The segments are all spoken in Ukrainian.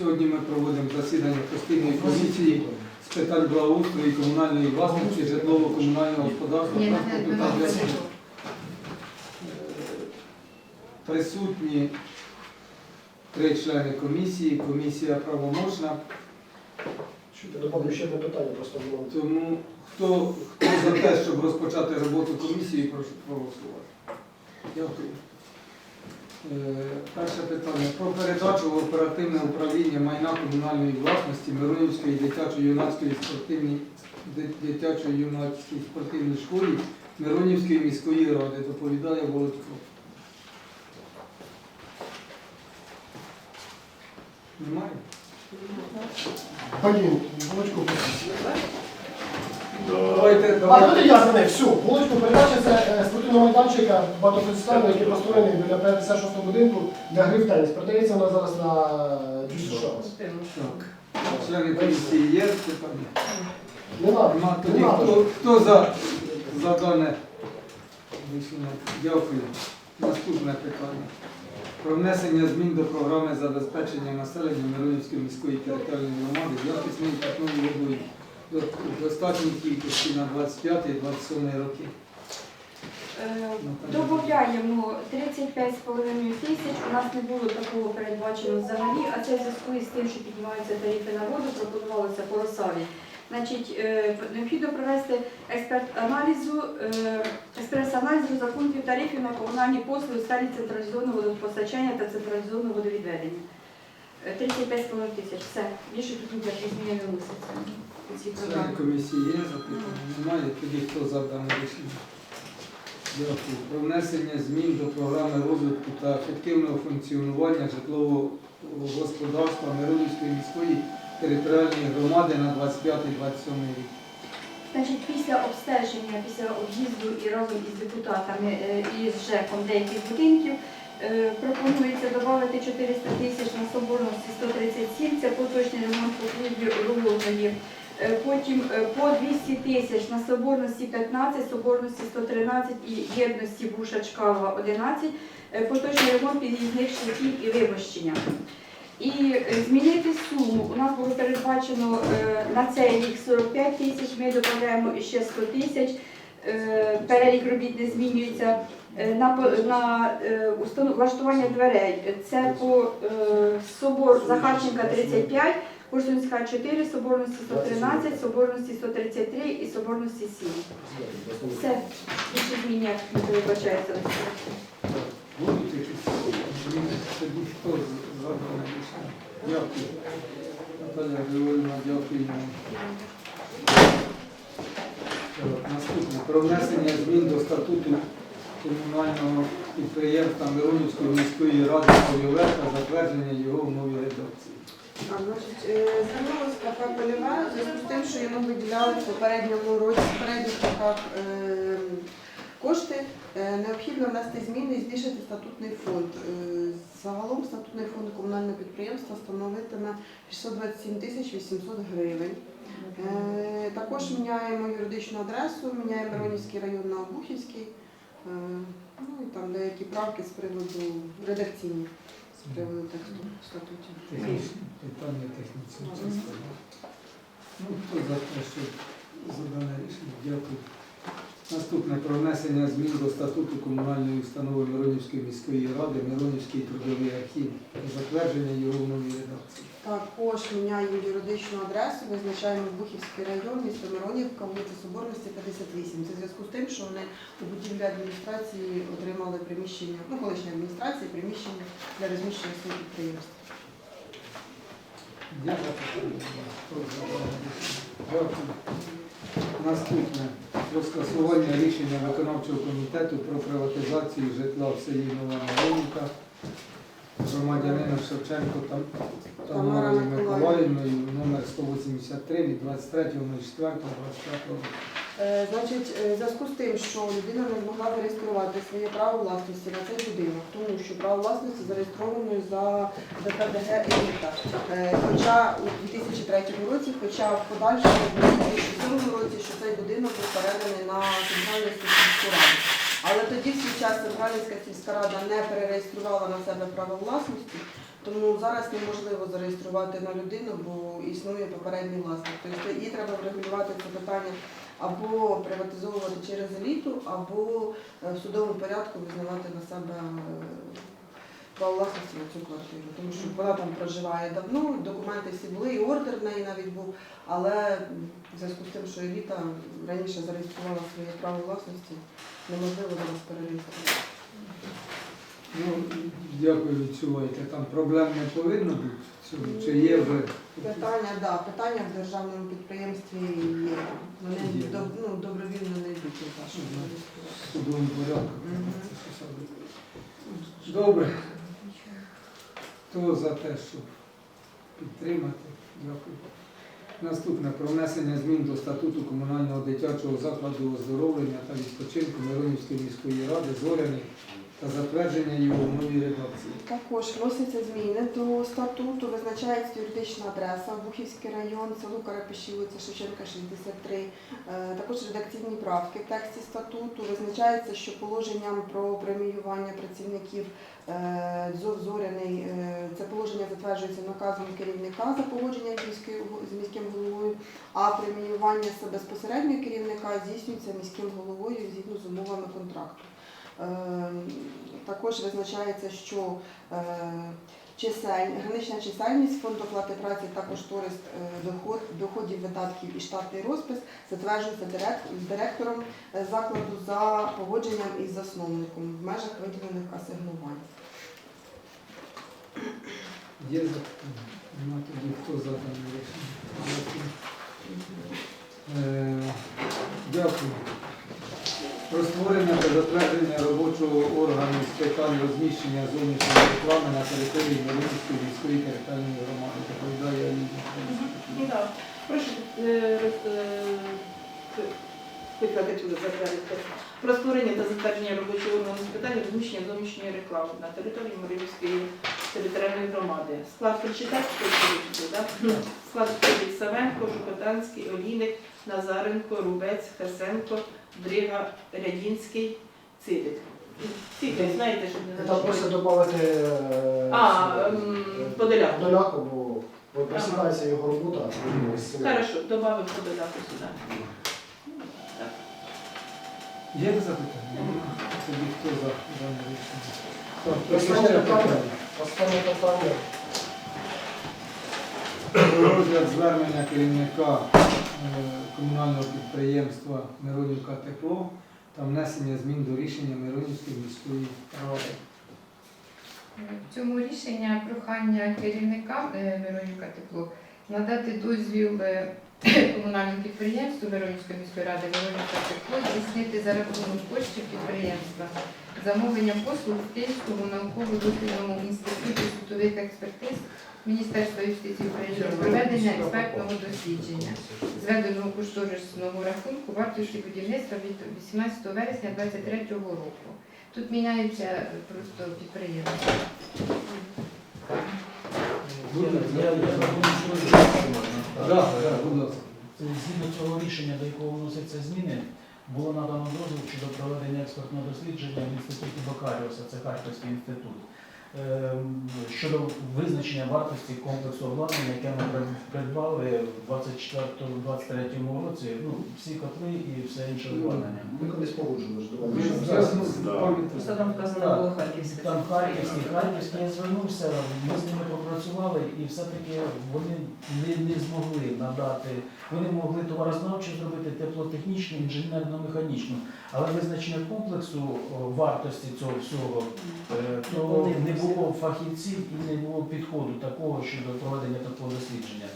Сьогодні ми проводимо засідання постійної комісії з питань благоустрою і комунальної власності, житлово-комунального господарства, транспорту та зв'язку. Е, Присутні три члени комісії, комісія правомочна, Я добавлю ще одне питання, просто було. тому хто, хто за те, щоб розпочати роботу комісії, прошу проголосувати. Дякую. Е, Перше питання про передачу в оперативне управління майна комунальної власності Миронівської дитячо-юнацької спортивній ди- дитячо-юнацькій спортивній школі Миронівської міської ради. Доповідає Володько. Немає? Блін, булочку. Давайте, А, давайте. я за. Все, булочку передача це е, спортивного майданчика багатофункціональний, який построєний біля 56-го будинку для гри в теніс. Продається вона зараз на Juicy Shops. Члени комісії є питання? Не Нема тоді. надо. Хто, хто за, за дане рішення? Дякую. Наступне питання. Про внесення змін до програми забезпечення населення Миронівської міської територіальної громади якісної питної водою до достатньої кількості на 25-27 роки. Е, Добавляємо 35,5 тисяч. У нас не було такого передбачено взагалі, а це в зв'язку із тим, що піднімаються тарифи на воду, пропонувалося по Росаві. Значить, е, необхідно провести експерт-аналізу, е, експрес-аналіз розрахунків тарифів на комунальні послуги у сфері централізованого водопостачання та централізованого водовідведення. Е, 35,5 тисяч. Все. Більше тут ніякі зміни не вносяться у ці Члени програми. комісії є запитання? Немає. Тоді хто за дане рішення? Дякую. Про внесення змін до програми розвитку та ефективного функціонування житлового господарства Миронівської міської територіальної громади на 25-27 рік. Значить, після обстеження, після об'їзду і разом із депутатами е, і з ЖЕКом деяких будинків пропонується додати 400 тисяч на соборності 137, це поточний ремонт покрівлі Рулоної. Е, Потім е, по 200 тисяч на соборності 15, соборності 113 і єдності Буша Чкалова 11, е, поточний ремонт під'їзних шляхів і вимощення. І е, змінити суму. У нас було передбачено е, на цей рік 45 тисяч, ми додаємо ще 100 тисяч. Е, Перелік робіт не змінюється. Е, На, на е, влаштування дверей. Це по собор Захарченка 35, Курсунська 4, Соборності 113, Соборності 133 і Соборності 7. Все, більше змін ніяк не рішення? Дякую. Наталя Григорівна, дякую. Наступне. Про внесення змін до статуту комунального підприємства Миронівської міської ради Польове та затвердження його в новій редакції. Е, звернулося КП «Польове» у зв'язку з тим, що йому виділяли в попередньому році, в попередніх роках е, кошти, е, необхідно внести зміни і збільшити статутний фонд. Загалом статутний фонд комунального підприємства становитиме 627 тисяч 800 гривень. Е, Також міняємо юридичну адресу, міняємо Миронівський район на Обухівський. Е, Ну і там деякі правки з приводу редакційні, з приводу тексту статутів. Технічне питання частини. Ну, хто за те, що за дане рішення? Дякую. Наступне про внесення змін до статуту комунальної установи Миронівської міської ради, Миронівський трудовий архів, затвердження його в новій редакції. Також міняємо юридичну адресу, визначаємо Бухівський район, місто Миронівка, вулиця Соборності, 58. Це в зв'язку з тим, що вони у будівлі адміністрації отримали приміщення, ну, колишньої адміністрації, приміщення для розміщення своїх підприємств. Наступне про скасування рішення виконавчого комітету про приватизацію житла в селі Нова Миронівка громадянина Шевченко та Тамарою Миколаївною номер 183 від 23.04.25 року. Е, Значить, е, в зв'язку з тим, що людина не змогла зареєструвати своє право власності на цей будинок, тому що право власності зареєстровано за ДПДГ «Еліта». Е, Хоча у 2003 році, хоча в подальшому у 2007 році, що цей будинок був переданий на центральну сільську раду. Але тоді в свій час Централівська сільська рада не перереєструвала на себе право власності, тому зараз неможливо зареєструвати на людину, бо існує попередній власник. Тобто їй треба врегулювати це питання або приватизовувати через еліту, або е, в судовому порядку визнавати на себе е, право власності на цю квартиру. Тому що вона там проживає давно, документи всі були, і ордер в неї навіть був. Але в зв'язку з тим, що еліта раніше зареєструвала своє право власності, неможливо зараз перереєструвати. Ну, дякую, відчуваєте. Там проблем не повинно бути? Чи- Чи є вже? Питання, да, питання в державному підприємстві є. Вони Є. доб- ну, добровільно не йдуть те, щоб Мгм. судовому порядку? Мгм. Добре. Хто за те, щоб підтримати? Дякую. Наступне. Про внесення змін до статуту комунального дитячого закладу оздоровлення та відпочинку Миронівської міської ради Зоряний та затвердження його в новій редакції. Також вносяться зміни до статуту, визначається юридична адреса Бухівський район, село Карапіші, вулиця Шевченка, 63. Е, Також редакційні правки в тексті статуту. Визначається, що положенням про преміювання працівників е, Зоряний, е, це положення затверджується наказом керівника за погодженням з міським головою, а преміювання безпосередньо керівника здійснюється міським головою згідно з умовами контракту. Е, Також визначається, що е, чисель, гранична чисельність фонду оплати праці та кошторис е, доход, доходів, видатків і штатний розпис затверджується директором закладу за погодженням із засновником в межах виділених асигнувань. Є запитання? Тоді хто за рішення? Дякую. Е. Про створення та затвердження робочого органу з питань розміщення зовнішньої реклами на території Миронівської міської територіальної громади. Доповідає Аліна. Е, е, затвердити. Про створення та затвердження робочого органу з питань розміщення зовнішньої реклами на території територіальної громади. Склад прочитати, хто да? Склад входить Савенко, Жукотанський, Олійник, Назаренко, Рубець, Хасенко, Дрига, Рядінський, Цивик. Всі знаєте, щоб не Там просто додати е, А, е, Подоляк. Подоляку, бо бо його робота. цим. Хорошо, добавив Подоляку сюди. Так. Є запитання? Тоді хто за дане рішення? Так, Останнє ще питання. питання. Останнє питання. Про розгляд звернення керівника е, комунального підприємства Миронівка Тепло та внесення змін до рішення Миронівської міської ради. В цьому рішення прохання керівника е, Миронівка Тепло надати дозвіл е, комунальному підприємству Миронівської міської ради Миронівка Тепло здійснити за рахунок коштів підприємства замовлення послуг в Київському науково-дослідному інституті світових експертиз Міністерства юстиції України проведення експертного дослідження, зведеного кошторисного рахунку вартості будівництва від 18 вересня 2023 року. Тут міняється просто підприємство. Буде? Я, я пропоную, що можна. Да, да, будь ласка. Згідно цього рішення, до якого вносяться зміни, було надано дозвіл щодо проведення експертного дослідження в інституті Бакаріуса, це Харківський інститут, щодо визначення вартості комплексу обладнання, яке ми придбали в 24-23 році, ну, всі котли і все інше обладнання. Ми колись погоджували ж Просто там вказано було Харківське. Там Харківський, Харківський я звернувся, ми з ними попрацювали і все-таки вони не, не змогли надати, вони могли товарознавчо зробити теплотехнічну, інженерно-механічну, але визначення комплексу о, вартості цього всього, е, то не було фахівців і не було підходу такого щодо проведення такого дослідження.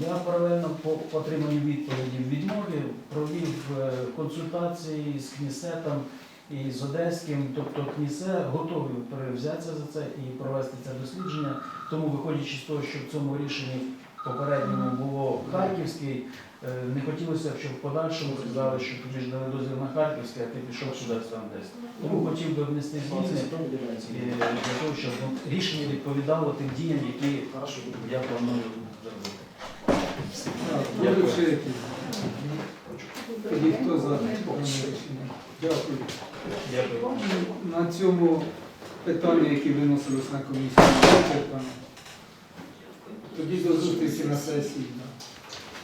Я паралельно по отриманню відповіді відмові провів е, консультації з КНІСЕТом і з Одеським, тобто КНІСЕ готові взятися за це і провести це дослідження. Тому, виходячи з того, що в цьому рішенні попередньому було Харківський, е, не хотілося, б, щоб в подальшому сказали, що тобі ж дали дозвіл на Харківський, а ти пішов сюди там десь. Тому хотів би внести зміни е, для того, щоб ну, рішення відповідало тим діям, які я планую зробити. Хто за? Дякую. Дякую. На цьому питання, які виносились на комісію. Тоді до зустрічі на сесії.